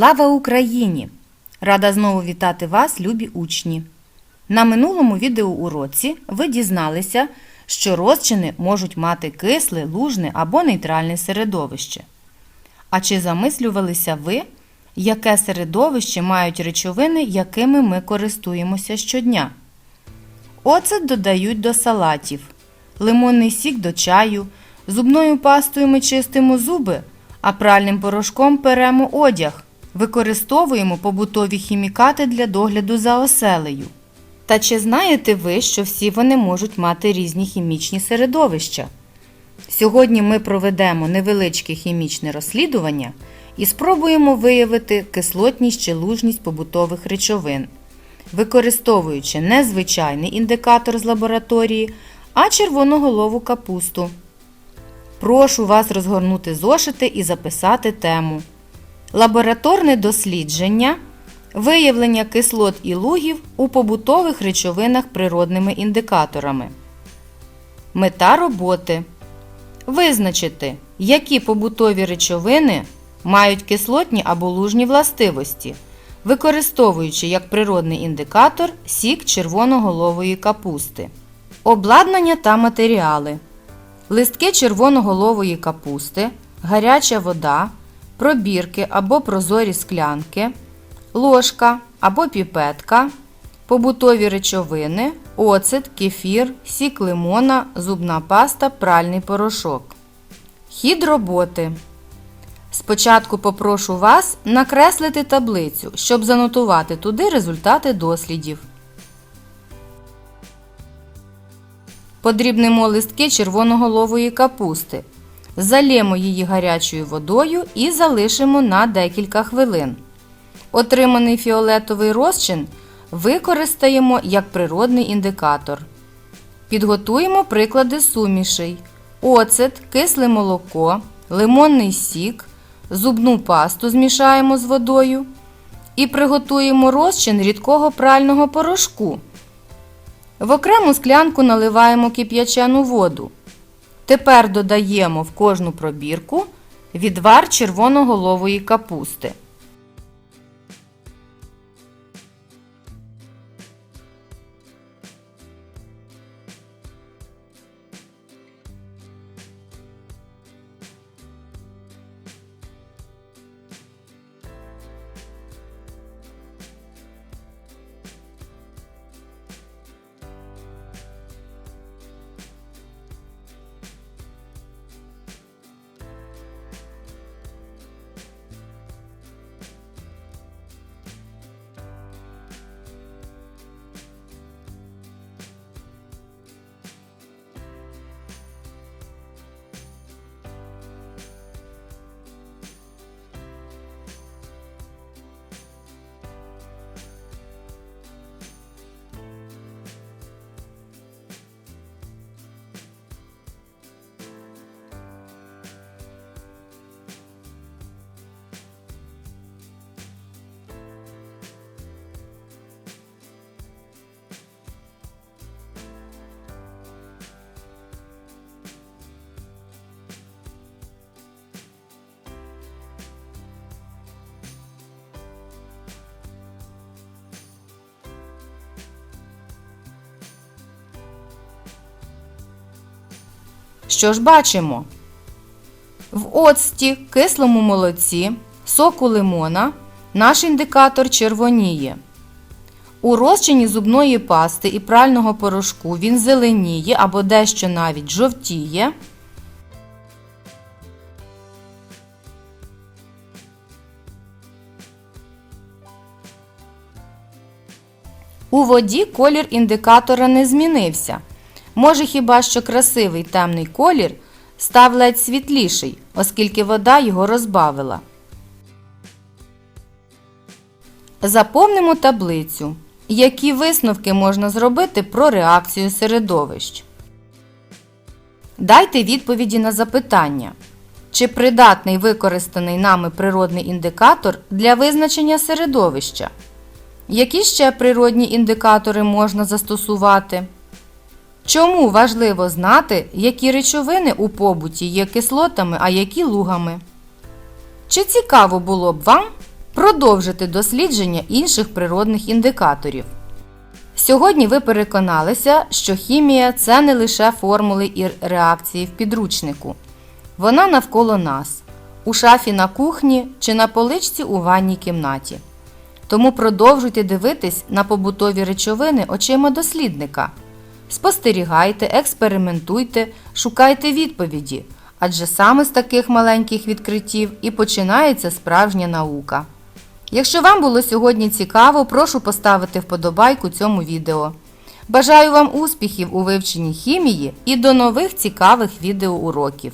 Слава Україні! Рада знову вітати вас, любі учні! На минулому відеоуроці ви дізналися, що розчини можуть мати кисле, лужне або нейтральне середовище. А чи замислювалися ви, яке середовище мають речовини, якими ми користуємося щодня? Оцет додають до салатів, лимонний сік до чаю, зубною пастою ми чистимо зуби, а пральним порошком перемо одяг, використовуємо побутові хімікати для догляду за оселею. Та чи знаєте ви, що всі вони можуть мати різні хімічні середовища? Сьогодні ми проведемо невеличке хімічне розслідування і спробуємо виявити кислотність чи лужність побутових речовин, використовуючи не звичайний індикатор з лабораторії, а червоноголову капусту. Прошу вас розгорнути зошити і записати тему. Лабораторне дослідження виявлення кислот і лугів у побутових речовинах природними індикаторами. Мета роботи визначити, які побутові речовини мають кислотні або лужні властивості, використовуючи як природний індикатор сік червоноголової капусти. Обладнання та матеріали. Листки червоноголової капусти, гаряча вода, пробірки або прозорі склянки, ложка або піпетка, побутові речовини, оцет, кефір, сік лимона, зубна паста, пральний порошок. Хід роботи. Спочатку попрошу вас накреслити таблицю, щоб занотувати туди результати дослідів. Подрібнемо листки червоноголової капусти. Залємо її гарячою водою і залишимо на декілька хвилин. Отриманий фіолетовий розчин використаємо як природний індикатор. Підготуємо приклади сумішей: оцет, кисле молоко, лимонний сік, зубну пасту змішаємо з водою і приготуємо розчин рідкого прального порошку. В окрему склянку наливаємо кип'ячену воду. Тепер додаємо в кожну пробірку відвар червоноголової капусти. Що ж бачимо? В оцті, кислому молоці, соку лимона наш індикатор червоніє. У розчині зубної пасти і прального порошку він зеленіє або дещо навіть жовтіє. У воді колір індикатора не змінився. Може хіба що красивий темний колір став ледь світліший, оскільки вода його розбавила. Заповнимо таблицю. Які висновки можна зробити про реакцію середовищ? Дайте відповіді на запитання. Чи придатний використаний нами природний індикатор для визначення середовища? Які ще природні індикатори можна застосувати? Чому важливо знати, які речовини у побуті є кислотами, а які лугами? Чи цікаво було б вам продовжити дослідження інших природних індикаторів. Сьогодні ви переконалися, що хімія це не лише формули і реакції в підручнику. Вона навколо нас, у шафі на кухні чи на поличці у ванній кімнаті. Тому продовжуйте дивитись на побутові речовини очима дослідника. Спостерігайте, експериментуйте, шукайте відповіді, адже саме з таких маленьких відкриттів і починається справжня наука. Якщо вам було сьогодні цікаво, прошу поставити вподобайку цьому відео. Бажаю вам успіхів у вивченні хімії і до нових цікавих відеоуроків!